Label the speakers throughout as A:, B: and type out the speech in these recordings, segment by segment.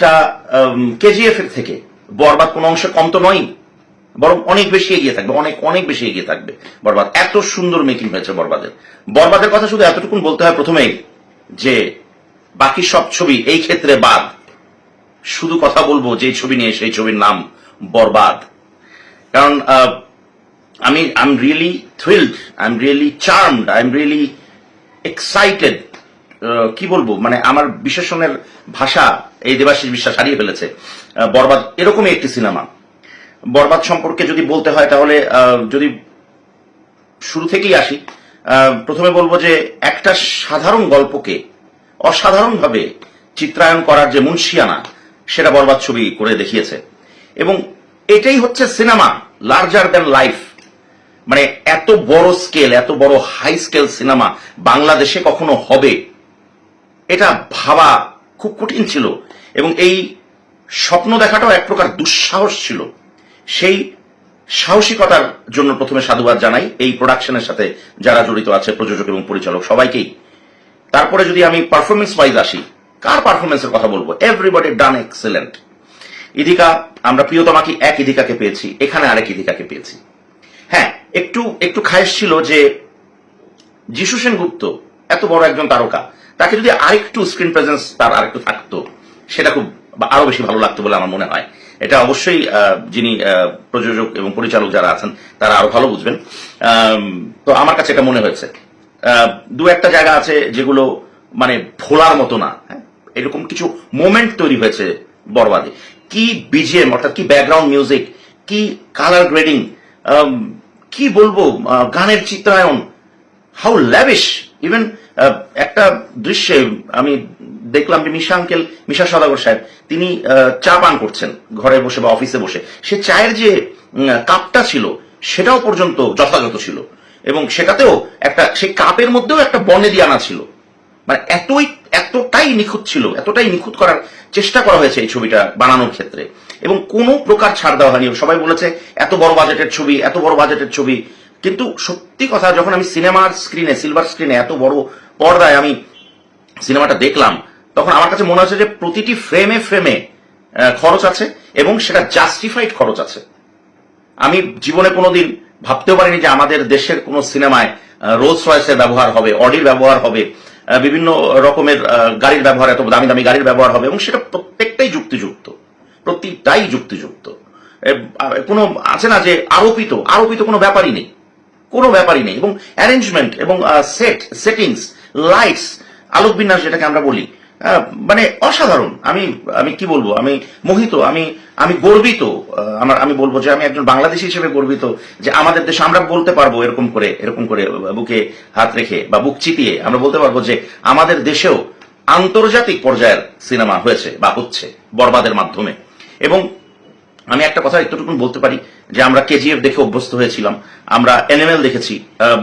A: একটা কেজিএফ এর থেকে। বরবাদ কোনো অংশে কম তো নয় বরং অনেক বেশি এগিয়ে থাকবে, অনেক অনেক বেশি এগিয়ে থাকবে বরবাদ। এত সুন্দর মেকিং হয়েছে বরবাদের। বরবাদের কথা শুধু এতটুকুন বলতে হয় প্রথমেই যে, বাকি সব ছবি এই ক্ষেত্রে বাদ। শুধু কথা বলব যে ছবি নিয়ে, সেই ছবির নাম বরবাদ। কারণ আমি I am really thrilled I am really charmed I am really excited কি বলব? মানে আমার বিশেষণের ভাষা এই দেবাশিস বিশ্বাস হারিয়ে ফেলেছে। বরবাদ এরকমই একটি সিনেমা। বরবাদ সম্পর্কে যদি বলতে হয় তাহলে যদি শুরু থেকেই আসি প্রথমে বলব যে একটা সাধারণ গল্পকে অসাধারণভাবে চিত্রায়ন করার যে মুন্সিয়ানা, সেটা বরবাদ ছবি করে দেখিয়েছে। এবং এটাই হচ্ছে সিনেমা লার্জার দ্যান লাইফ মানে এত বড় স্কেল এত বড় হাই স্কেল সিনেমা বাংলাদেশে কখনো হবে এটা ভাবা খুব কঠিন ছিল এবং এই স্বপ্ন দেখাটাও এক প্রকার দুঃসাহস ছিল। সেই সাহসিকতার জন্য প্রথমে সাধুবাদ জানাই। এই প্রোডাকশনের সাথে যারা জড়িত আছে, প্রযোজক এবং পরিচালক সবাইকেই। তারপরে যদি আমি পারফরমেন্স ওয়াইজ আসি, কার পারফরমেন্সের কথা বলব? এভরিবডি ডান এক্সেলেন্ট ইদিকা আমরা প্রিয়তমাকে এক ইদিকাকে পেয়েছি, এখানে আরেক ইদিকাকে পেয়েছি। হ্যাঁ একটু একটু খায়েশ ছিল যে, যিশু সেনগুপ্ত এত বড় একজন তারকা তাকে যদি আরেকটু স্ক্রিন প্রেজেন্স তার আরেকটু থাকতো, সেটা খুব আরও বেশি ভালো লাগতো বলে আমার মনে হয়। এটা অবশ্যই যিনি প্রযোজক এবং পরিচালক যারা আছেন, তারা আরও ভালো বুঝবেন। তো আমার কাছে এটা মনে হয়েছে। দু একটা জায়গা আছে যেগুলো মানে ভোলার মতো না হ্যাঁ? এরকম কিছু মোমেন্ট তৈরি হয়েছে বরবাদে কি বিজিএম অর্থাৎ কি ব্যাকগ্রাউন্ড মিউজিক কি কালার গ্রেডিং কি বলব গানের চিত্রায়ন হাউ ল্যাভিশ ইভেন একটা দৃশ্যে আমি দেখলাম যে মিশা আঙ্কেল, মিশা সদাগর সাহেব, তিনি চা পান করছেন ঘরে বসে বা অফিসে বসে। সে চায়ের যে কাপটা ছিল, সেটাও পর্যন্ত যথাযথ ছিল। এবং সেটাতেও একটা, সেই কাপের মধ্যেও একটা বনেদি আনা ছিল। মানে এতই, এতটাই নিখুঁত ছিল, এতটাই নিখুঁত করার চেষ্টা করা হয়েছে এই ছবিটা বানানোর ক্ষেত্রে। এবং কোনো প্রকার ছাড় দেওয়া হয়নি। সবাই বলেছে, এত বড় বাজেটের ছবি, এত বড় বাজেটের ছবি। কিন্তু সত্যি কথা, যখন আমি সিনেমার স্ক্রিনে, সিলভার স্ক্রিনে এত বড় পর্দায় আমি সিনেমাটা দেখলাম, তখন আমার কাছে মনে হচ্ছে যে প্রতিটি ফ্রেমে ফ্রেমে খরচ আছে এবং সেটা জাস্টিফাইড খরচ আছে। আমি জীবনে কোনোদিন ভাবতেও পারিনি যে আমাদের দেশের কোন সিনেমায় রোলস রয়েসের ব্যবহার হবে অডির ব্যবহার হবে বিভিন্ন রকমের গাড়ির ব্যবহার এত দামি দামি গাড়ির ব্যবহার হবে এবং সেটা প্রত্যেকটাই যুক্তিযুক্ত, প্রতিটাই যুক্তিযুক্ত। কোনো আছে না যে আরোপিত আরোপিত কোনো ব্যাপারই নেই, কোনো ব্যাপারই নেই এবং অ্যারেঞ্জমেন্ট এবং সেট সেটিংস লাইটস আলোক বিন্যাস যেটাকে আমরা বলি। মানে অসাধারণ। আমি আমি কি বলব? আমি মোহিত, আমি আমি গর্বিত। আমার, আমি বলব যে আমি একজন বাংলাদেশি হিসেবে গর্বিত যে আমাদের দেশে আমরা বলতে পারব এরকম করে এরকম করে বুকে হাত রেখে বা বুক চিতিয়ে আমরা বলতে পারব যে আমাদের দেশেও আন্তর্জাতিক পর্যায়ের সিনেমা হয়েছে বা হচ্ছে বরবাদের মাধ্যমে। এবং আমি একটা কথা একটুটুকুন বলতে পারি যে আমরা কেজিএফ দেখে অভ্যস্ত হয়েছিলাম। আমরা এনএমএল দেখেছি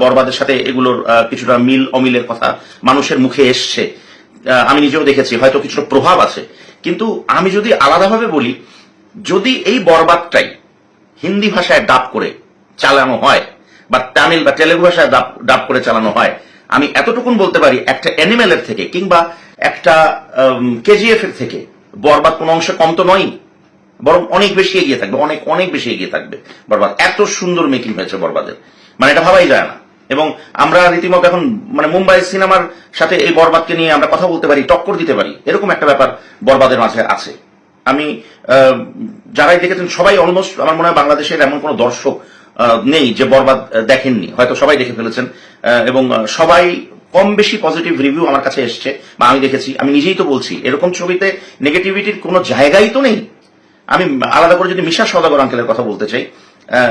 A: বরবাদের সাথে এগুলোর কিছুটা মিল অমিলের কথা মানুষের মুখে এসছে। আমি নিজেও দেখেছি, হয়তো কিছুটা প্রভাব আছে। কিন্তু আমি যদি আলাদাভাবে বলি, যদি এই বরবাদটাই হিন্দি ভাষায় ডাব করে চালানো হয়, বা তামিল বা তেলেগু ভাষায় ডাব ডাব করে চালানো হয়, আমি এতটুকুন বলতে পারি একটা অ্যানিমেলের থেকে কিংবা একটা কেজিএফ এর থেকে বরবাদ কোনো অংশে কম তো নয় বরং অনেক বেশি এগিয়ে থাকবে, অনেক অনেক বেশি এগিয়ে থাকবে। বরবাদ, এত সুন্দর মেকিং হয়েছে বরবাদের। মানে এটা ভাবাই যায় না। এবং আমরা রীতিমতো এখন মানে মুম্বাই সিনেমার সাথে এই বরবাদকে নিয়ে আমরা কথা বলতে পারি, টক্কর দিতে পারি, এরকম একটা ব্যাপার বরবাদের মাঝে আছে। আমি যারাই দেখেছেন, সবাই অলমোস্ট আমার মনে হয় বাংলাদেশের এমন কোনো দর্শক নেই যে বরবাদ দেখেননি। হয়তো সবাই দেখে ফেলেছেন। এবং সবাই কম বেশি পজিটিভ রিভিউ আমার কাছে এসছে, বা আমি দেখেছি। আমি নিজেই তো বলছি, এরকম ছবিতে নেগেটিভিটির কোনো জায়গাই তো নেই। আমি আলাদা করে যদি মিশা সদাগর আঙ্কেলের কথা বলতে চাই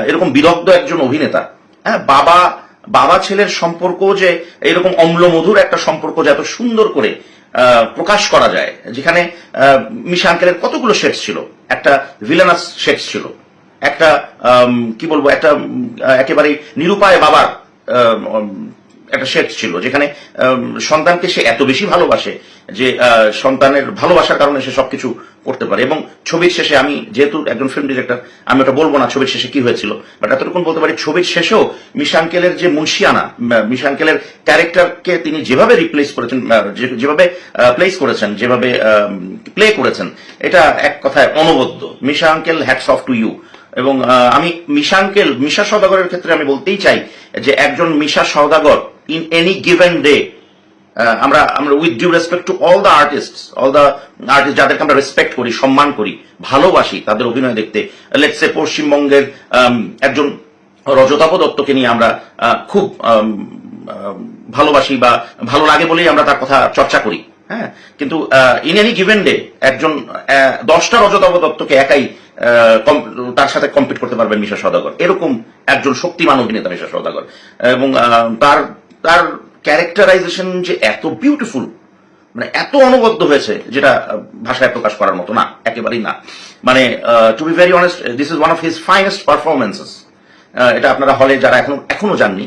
A: এরকম বিদগ্ধ একজন অভিনেতা হ্যাঁ বাবা বাবা ছেলের সম্পর্ক যে এরকম অম্লমধুর একটা সম্পর্ক যে এত সুন্দর করে প্রকাশ করা যায়, যেখানে মিশা আঙ্কেলের কতগুলো শেডস ছিল, একটা ভিলেনাস শেডস ছিল, একটা কি বলব, একটা একেবারে নিরুপায় বাবার একটা শেড ছিল, যেখানে সন্তানকে সে এত বেশি ভালোবাসে যে সন্তানের ভালোবাসার কারণে সে সবকিছু করতে পারে। এবং ছবির শেষে আমি যেহেতু একজন ফিল্ম ডিরেক্টর আমি ওটা বলব না ছবির শেষে কি হয়েছিল বাট এতটুকু বলতে পারি ছবির শেষেও মিশাঙ্কেলের যে মুন্সিয়ানা মিশাঙ্কেলের ক্যারেক্টারকে তিনি যেভাবে রিপ্লেস করেছেন যেভাবে প্লেস করেছেন, যেভাবে প্লে করেছেন, এটা এক কথায় অনবদ্য। Misha uncle hats off to you এবং আমি মিশা আঙ্কেল, মিশা সৌদাগরের ক্ষেত্রে আমি বলতেই চাই যে একজন Misha Saudagar in any given day আমরা আমরা with due respect to all the artist all the artist যাদেরকে আমরা রেসপেক্ট করি, সম্মান করি, ভালোবাসি, তাদের অভিনয় দেখতে। লেটসে পশ্চিমবঙ্গের একজন রজতাভ দত্তকে নিয়ে আমরা খুব ভালোবাসি বা ভালো লাগে বলেই আমরা তার কথা চর্চা করি হ্যাঁ? কিন্তু ইন এনি গিভেন ডে একজন দশটা রজতাভ দত্তকে একাই তার সাথে কম্পিট করতে পারবেন মিশা সদাগর এরকম একজন শক্তিমান অভিনেতা মিশা সদাগর এবং তার তার ক্যারেক্টারাইজেশন যে এত বিউটিফুল মানে এত অনবদ্য হয়েছে যেটা ভাষায় প্রকাশ করার মতো না একেবারেই না। মানে to be very honest this is one of his finest performances এটা আপনারা হলে যারা এখনও এখনও যাননি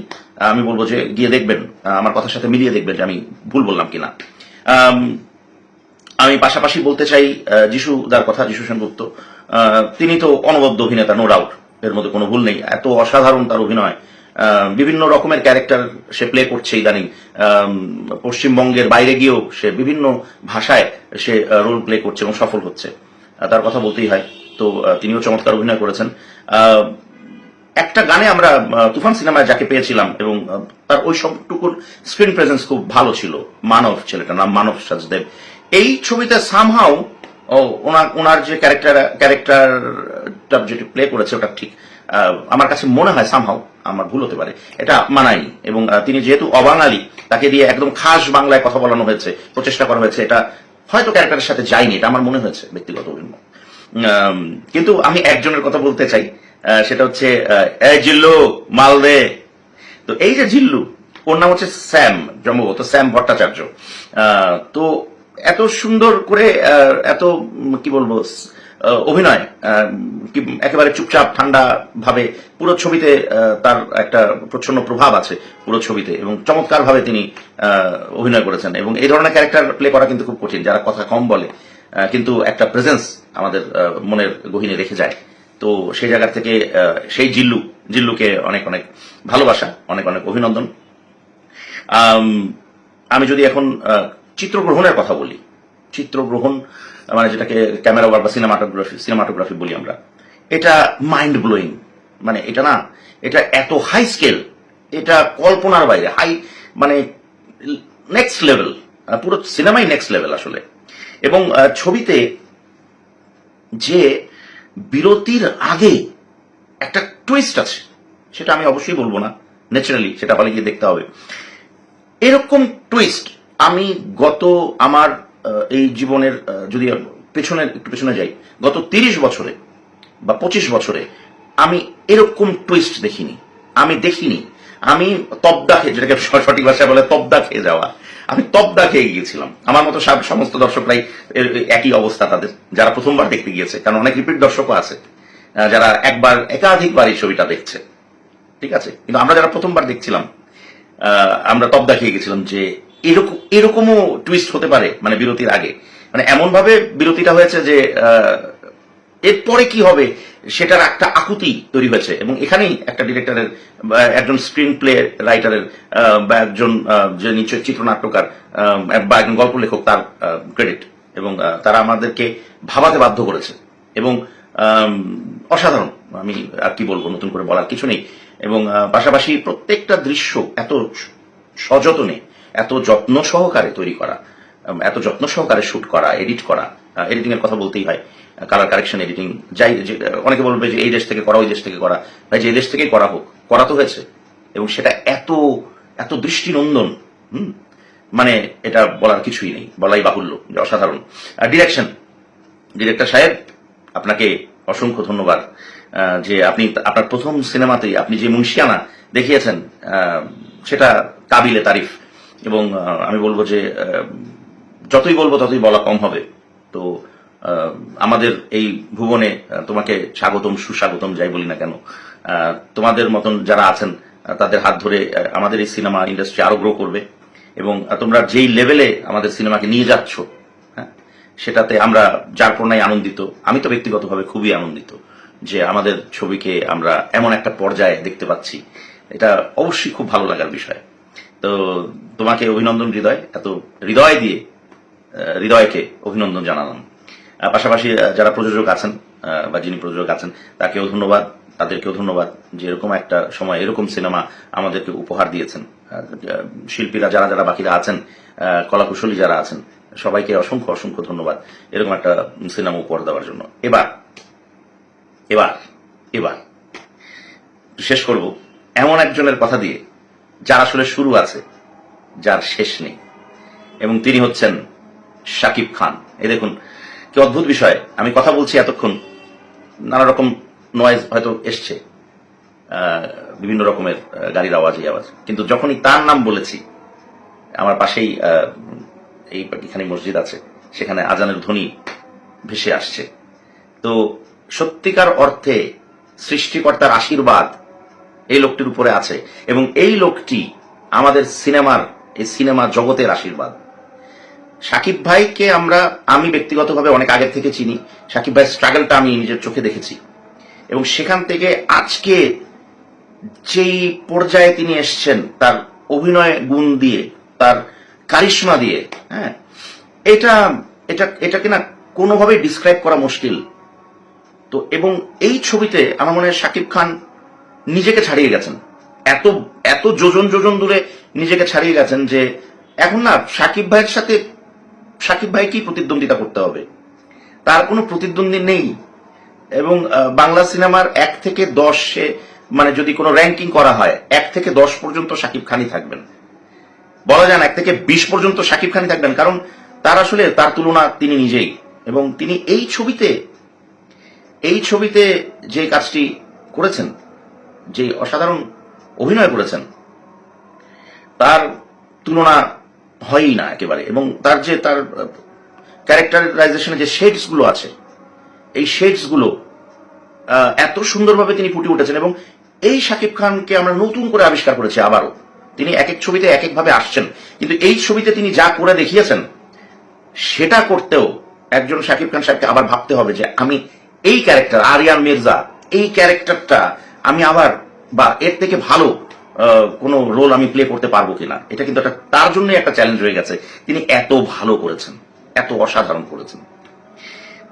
A: আমি বলব যে গিয়ে দেখবেন আমার কথার সাথে মিলিয়ে দেখবেন যে আমি ভুল বললাম কিনা। আম, পাশাপাশি বলতে চাই যিশু দার কথা যিশু সেনগুপ্ত। তিনি তো অনবদ্য অভিনেতা নো ডাউট এর মধ্যে কোনো ভুল নেই। এত অসাধারণ তার অভিনয়। বিভিন্ন রকমের ক্যারেক্টার সে প্লে করছে ইদানিং। পশ্চিমবঙ্গের বাইরে গিয়েও সে বিভিন্ন ভাষায় সে রোল প্লে করছে এবং সফল হচ্ছে। তার কথা বলতেই হয়। তো তিনিও চমৎকার অভিনয় করেছেন। একটা গানে আমরা তুফান সিনেমায় যাকে পেয়েছিলাম এবং তার ওই সবটুকুর স্ক্রিন প্রেজেন্স খুব ভালো ছিল। মানব ছেলেটার নাম মানব সাজদেব। এই ছবিতে সামহাও ওনার ওনার যে ক্যারেক্টার ক্যারেক্টারটা যেটি প্লে করেছে, ওটা ঠিক। আমার কাছে মনে হয় সামহাও আমার ভুল হতে পারে। এটা মানায়নি। এবং তিনি যেহেতু অবাঙালি, তাকে দিয়ে একদম খাস বাংলায় কথা বলানো হয়েছে, প্রচেষ্টা করা হয়েছে, এটা হয়তো ক্যারেক্টারের সাথে যায়নি, এটা আমার মনে হয়েছে ব্যক্তিগত অভিমত। কিন্তু আমি একজনের কথা বলতে চাই সেটা হচ্ছে জিল্লু মালদে তো এই যে জিল্লু, ওর নাম হচ্ছে স্যাম, জন্মগত, স্যাম ভট্টাচার্য। তো এত সুন্দর করে এত কি বলব অভিনয় একেবারে চুপচাপ, ঠান্ডা ভাবে পুরো ছবিতে তার একটা প্রচ্ছন্ন প্রভাব আছে পুরো ছবিতে এবং চমৎকার ভাবে তিনি অভিনয় করেছেন এবং এই ধরনের ক্যারেক্টার প্লে করা কিন্তু খুব কঠিন, যারা কথা কম বলে কিন্তু একটা প্রেজেন্স আমাদের মনের গহিনে রেখে যায়। তো সেই জায়গা থেকে সেই জিল্লু, জিল্লুকে অনেক অনেক ভালোবাসা, অনেক অনেক অভিনন্দন। আমি যদি এখন চিত্রগ্রহণের কথা বলি। চিত্রগ্রহণ মানে যেটাকে ক্যামেরা ওয়ার্ক বা সিনেমাটোগ্রাফি সিনেমাটোগ্রাফি বলি আমরা। এটা মাইন্ড ব্লোয়িং মানে এটা না, এটা এত হাই স্কেল এটা কল্পনার বাইরে হাই মানে নেক্সট লেভেল পুরো সিনেমাই নেক্সট লেভেল আসলে। এবং ছবিতে যে বিরতির আগে একটা টুইস্ট আছে, সেটা আমি অবশ্যই বলব না। ন্যাচারালি সেটা হলে গিয়ে দেখতে হবে। এরকম টুইস্ট আমি গত আমার এই জীবনের যদি পেছনে একটু পেছনে যাই, গত তিরিশ বছরে বা পঁচিশ বছরে আমি এরকম টুইস্ট দেখিনি। আমি দেখিনি। আমি তবদা খেয়ে, যেটাকে সঠিক ভাষায় বলে তবদা খেয়ে যাওয়া। আমি তবদা খেয়ে গিয়েছিলাম। আমার মতো সব- সমস্ত দর্শকরাই একই অবস্থা তাদের, যারা প্রথমবার দেখতে গিয়েছে। কারণ অনেক রিপিট দর্শকও আছে যারা একবার, একাধিকবার এই ছবিটা দেখছে। ঠিক আছে? কিন্তু আমরা যারা প্রথমবার দেখছিলাম আমরা তবদা খেয়ে গেছিলাম যে এরকম, এরকমও টুইস্ট হতে পারে মানে বিরতির আগে। মানে এমন ভাবে বিরতিটা হয়েছে যে এরপরে কি হবে সেটার একটা আকুতি তৈরি হয়েছে। এবং এখানেই একটা ডিরেক্টরের একজন স্ক্রিন প্লে রাইটারের বা একজন যে নিশ্চয় চিত্রনাট্যকার বা একজন গল্প লেখক তার ক্রেডিট এবং তারা আমাদেরকে ভাবাতে বাধ্য করেছে। এবং অসাধারণ। আমি আর কি বলব, নতুন করে বলার কিছু নেই। এবং পাশাপাশি প্রত্যেকটা দৃশ্য এত সযতনে এত যত্ন সহকারে তৈরি করা এত যত্ন সহকারে শুট করা এডিট করা এডিটিং এর কথা বলতেই হয় কালার কারেকশন এডিটিং যাই অনেকে বলবে যে এই দেশ থেকে করা, ওই দেশ থেকে করা, ভাই যে এই দেশ থেকেই করা হোক, করা তো হয়েছে, এবং সেটা এত এত দৃষ্টিনন্দন, হুম মানে এটা বলার কিছুই নেই, বলাই বাহুল্য, যে অসাধারণ। ডিরেকশন ডিরেক্টর সাহেব, আপনাকে অসংখ্য ধন্যবাদ যে আপনি আপনার প্রথম সিনেমাতেই আপনি যে মুন্সিয়ানা দেখিয়েছেন সেটা কাবিলে তারিফ। এবং আমি বলব যে যতই বলব ততই বলা কম হবে। তো আমাদের এই ভুবনে তোমাকে স্বাগতম, সুস্বাগতম, যাই বলি না কেন তোমাদের মতন যারা আছেন তাদের হাত ধরে আমাদের এই সিনেমা ইন্ডাস্ট্রি আরও গ্রো করবে এবং তোমরা যেই লেভেলে আমাদের সিনেমাকে নিয়ে যাচ্ছ হ্যাঁ সেটাতে আমরা যার পূর্ণায় আনন্দিত, আমি তো ব্যক্তিগতভাবে খুবই আনন্দিত যে আমাদের ছবিকে আমরা এমন একটা পর্যায়ে দেখতে পাচ্ছি। এটা অবশ্যই খুব ভালো লাগার বিষয়। তো তোমাকে অভিনন্দন হৃদয়, এত হৃদয় দিয়ে হৃদয়কে অভিনন্দন জানালাম। পাশাপাশি যারা প্রযোজক আছেন বা যিনি প্রযোজক আছেন, তাকেও ধন্যবাদ, তাদেরকেও ধন্যবাদ যে এরকম একটা সময়, এরকম সিনেমা আমাদেরকে উপহার দিয়েছেন। শিল্পীরা যারা যারা বাকিরা আছেন কলাকুশলী যারা আছেন, সবাইকে অসংখ্য অসংখ্য ধন্যবাদ এরকম একটা সিনেমা উপহার দেওয়ার জন্য। এবার এবার এবার শেষ করব এমন একজনের কথা দিয়ে যার আসলে শুরু আছে, যার শেষ নেই। এবং তিনি হচ্ছেন শাকিব খান। এই দেখুন, কি অদ্ভুত বিষয়। আমি কথা বলছি এতক্ষণ, নানা রকম নয়েজ হয়তো এসছে বিভিন্ন রকমের গাড়ির আওয়াজ, এই আওয়াজ। কিন্তু যখনই তার নাম বলেছি, আমার পাশেই এই এখানে মসজিদ আছে, সেখানে আজানের ধ্বনি ভেসে আসছে। তো সত্যিকার অর্থে সৃষ্টিকর্তার আশীর্বাদ এই লোকটির উপরে আছে। এবং এই লোকটি আমাদের সিনেমার, এই সিনেমা জগতের আশীর্বাদ। সাকিব ভাইকে আমরা, আমি ব্যক্তিগতভাবে অনেক আগের থেকে চিনি। সাকিব ভাইয়ের স্ট্রাগলটা আমি নিজের চোখে দেখেছি। এবং সেখান থেকে আজকে যেই পর্যায়ে তিনি এসছেন, তার অভিনয় গুণ দিয়ে, তার কারিশ্মা দিয়ে হ্যাঁ এটা এটা, এটাকে না কোনোভাবেই ডিসক্রাইব করা মুশকিল। তো, এবং এই ছবিতে আমার মনে হয় শাকিব খান নিজেকে ছাড়িয়ে গেছেন। এত এত যোজন যোজন দূরে নিজেকে ছাড়িয়ে গেছেন যে এখন না সাকিব ভাইয়ের সাথে, সাকিব ভাইকেই প্রতিদ্বন্দ্বিতা করতে হবে। তার কোনো প্রতিদ্বন্দ্বী নেই। এবং বাংলা সিনেমার এক থেকে দশে মানে যদি কোনো র্যাঙ্কিং করা হয়, এক থেকে দশ পর্যন্ত সাকিব খানই থাকবেন। বলা যায় না, এক থেকে বিশ পর্যন্ত সাকিব খানই থাকবেন, কারণ তার আসলে তার তুলনা তিনি নিজেই। এবং তিনি এই ছবিতে এই ছবিতে যে কাজটি করেছেন যে অসাধারণ অভিনয় করেছেন, তার তুলনা হয়ই না একেবারে। এবং তার যে, তার ক্যারেক্টারাইজেশনে যে শেডসগুলো আছে, এই শেডসগুলো এত সুন্দরভাবে তিনি ফুটে উঠেছেন এবং এই শাকিব খানকে আমরা নতুন করে আবিষ্কার করেছি আবারও। তিনি এক এক ছবিতে এক একভাবে আসছেন, কিন্তু এই ছবিতে তিনি যা করে দেখিয়েছেন, সেটা করতেও একজন শাকিব খান সাহেবকে আবার ভাবতে হবে যে আমি এই ক্যারেক্টার আরিয়ান মির্জা, এই ক্যারেক্টারটা আমি আবার, বা এর থেকে ভালো কোনো রোল আমি প্লে করতে পারব কিনা, এটা কিন্তু একটা, তার জন্যই একটা চ্যালেঞ্জ হয়ে গেছে। তিনি এত ভালো করেছেন, এত অসাধারণ করেছেন।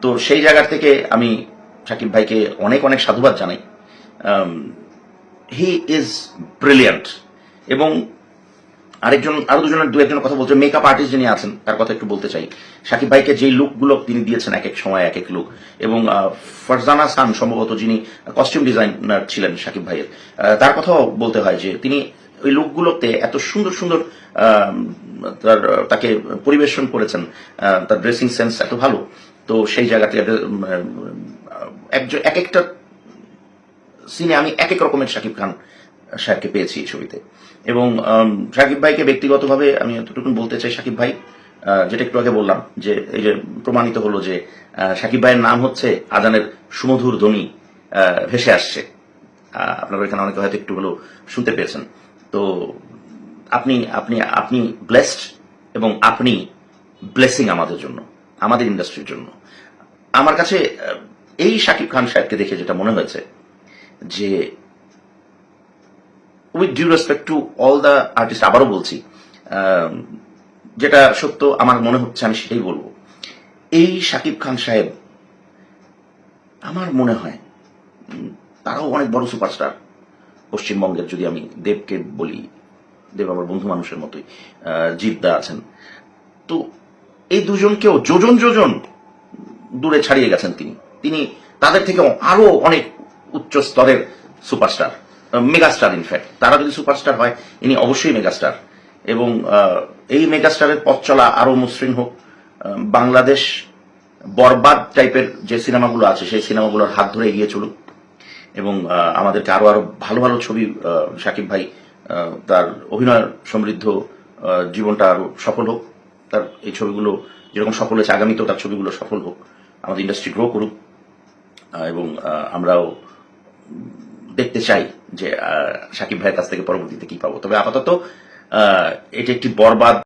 A: তো সেই জায়গার থেকে আমি শাকিব ভাইকে অনেক অনেক সাধুবাদ জানাই। হি ইজ ব্রিলিয়ান্ট এবং আরেকজন, আরও দুজনের, দু একজনের কথা বলছে মেকআপ আর্টিস্ট যিনি আছেন, তার কথা একটু বলতে চাই। সাকিব ভাইকে যেই লুকগুলো তিনি দিয়েছেন এক এক সময়, এক এক লুক এবং ফারজানা খান সম্ভবত যিনি কস্টিউম ডিজাইনার ছিলেন সাকিব ভাইয়ের তার কথাও বলতে হয় যে তিনি ওই লুকগুলোতে এত সুন্দর সুন্দর তার, তাকে পরিবেশন করেছেন তার ড্রেসিং সেন্স এত ভালো, তো সেই জায়গা থেকে একজন, এক একটা সিনে আমি এক এক রকমের শাকিব খান সাহেবকে পেয়েছি এই ছবিতে। এবং শাকিব ভাইকে ব্যক্তিগতভাবে আমি এতটুকু বলতে চাই শাকিব ভাই যেটা একটু আগে বললাম যে, এই যে প্রমাণিত হলো যে শাকিব ভাইয়ের নাম হচ্ছে আজানের সুমধুর ধ্বনি ভেসে আসছে। আপনারা এখানে অনেকে হয়তো একটু হলেও শুনতে পেয়েছেন। তো, আপনি আপনি আপনি ব্লেসড এবং আপনি ব্লেসিং আমাদের জন্য, আমাদের ইন্ডাস্ট্রির জন্য। আমার কাছে এই শাকিব খান সাহেবকে দেখে যেটা মনে হয়েছে যে with due respect to all the artist আবারও বলছি যেটা সত্য আমার মনে হচ্ছে আমি সেটাই বলব। এই শাকিব খান সাহেব, আমার মনে হয় তারাও অনেক বড় সুপারস্টার। পশ্চিমবঙ্গের যদি আমি দেবকে বলি, দেব আমার বন্ধু মানুষের মতোই জিদ্দা আছেন। তো এই দুজনকেও যোজন যোজন দূরে ছাড়িয়ে গেছেন তিনি। তিনি তাদের থেকে আরও অনেক উচ্চ স্তরের সুপারস্টার। মেগাস্টার ইনফ্যাক্ট তারা যদি সুপারস্টার হয়, ইনি অবশ্যই মেগাস্টার এবং এই মেগাস্টারের পথ চলা আরও মসৃণ হোক। বাংলাদেশ বরবাদ টাইপের যে সিনেমাগুলো আছে, সেই সিনেমাগুলোর হাত ধরে এগিয়ে চলুক। এবং আমাদেরকে আরও আরও ভালো ভালো ছবি সাকিব ভাই তার অভিনয় সমৃদ্ধ জীবনটা আরও সফল হোক। তার এই ছবিগুলো যেরকম সফল হয়েছে আগামীতেও, তার ছবিগুলো সফল হোক। আমাদের ইন্ডাস্ট্রি গ্রো করুক। এবং আমরাও দেখতে চাই যে সাকিব ভাইয়ের কাছ থেকে পরবর্তীতে কি পাবো। তবে আপাতত এটি একটি বরবাদ